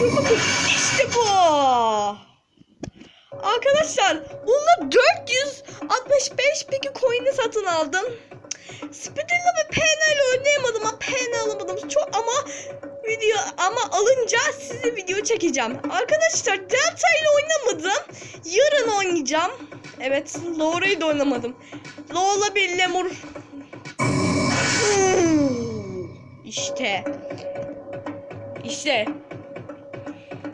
götür bakın. İşte bu. Arkadaşlar bununla 465 peki coin'i satın aldım. Spidilla ve PN ile oynayamadım ama PN alamadım. Çok ama video ama alınca size video çekeceğim. Arkadaşlar Delta ile oynamadım. Yarın oynayacağım. Evet, Laura'yı da oynamadım. Lola bir lemur. Hmm, İşte. İşte.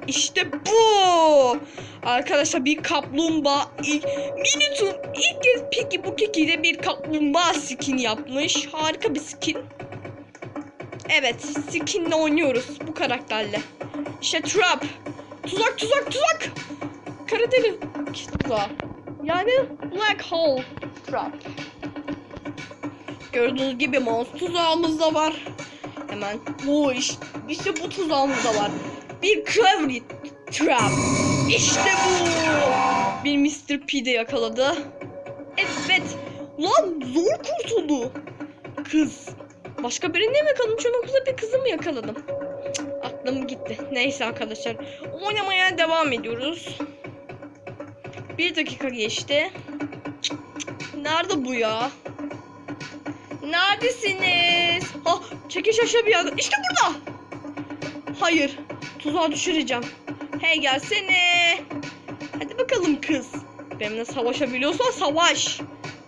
İşte bu. Arkadaşlar bir kaplumbağa ilk Minut'un ilk kez peki bu kekiyle bir kaplumbağa skin yapmış. Harika bir skin. Evet, skinle oynuyoruz bu karakterle. İşte trap. Tuzak tuzak tuzak. Karateli tuzağı. Yani black hole trap. Gördüğünüz gibi mouse tuzağımız da var. Hemen bu iş, işte bu tuzağımız da var. Bir clever trap. İşte bu. Bir Mr. P de yakaladı. Evet. Lan zor kurtuldu. Kız. Başka birini mi yakaladım? Çömekuzda bir kızı mı yakaladım? Cık, aklım gitti. Neyse arkadaşlar. Oynamaya devam ediyoruz. Bir dakika geçti. Cık, cık. Nerede bu ya? Neredesiniz? Ha, çekiş aşağı bir yerde. İşte burada. Hayır. Tuzağa düşüreceğim. Hey gelsene. Hadi bakalım kız. Benimle savaşabiliyorsan savaş.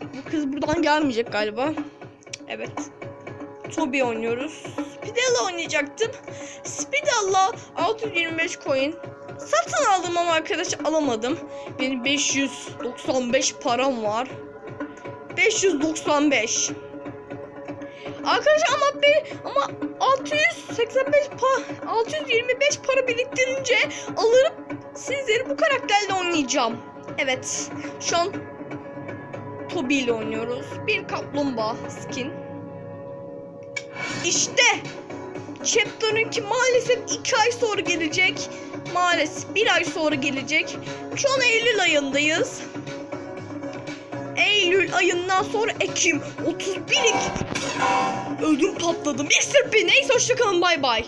Bu kız buradan gelmeyecek galiba. Evet. Toby oynuyoruz. Spidella oynayacaktım. Spidella 625 coin. Satın aldım ama arkadaş alamadım. Benim 595 param var. 595. Arkadaşlar ama be, ama 685 pa 625 para biriktirince alırım sizleri bu karakterle oynayacağım. Evet. Şu an Toby ile oynuyoruz. Bir kaplumbağa skin. İşte Chapter'ınki maalesef 2 ay sonra gelecek. Maalesef 1 ay sonra gelecek. Şu an Eylül ayındayız. Eylül ayından sonra Ekim 31 Ekim. Ödüm patladı. Mr. P neyse hoşçakalın bay bay.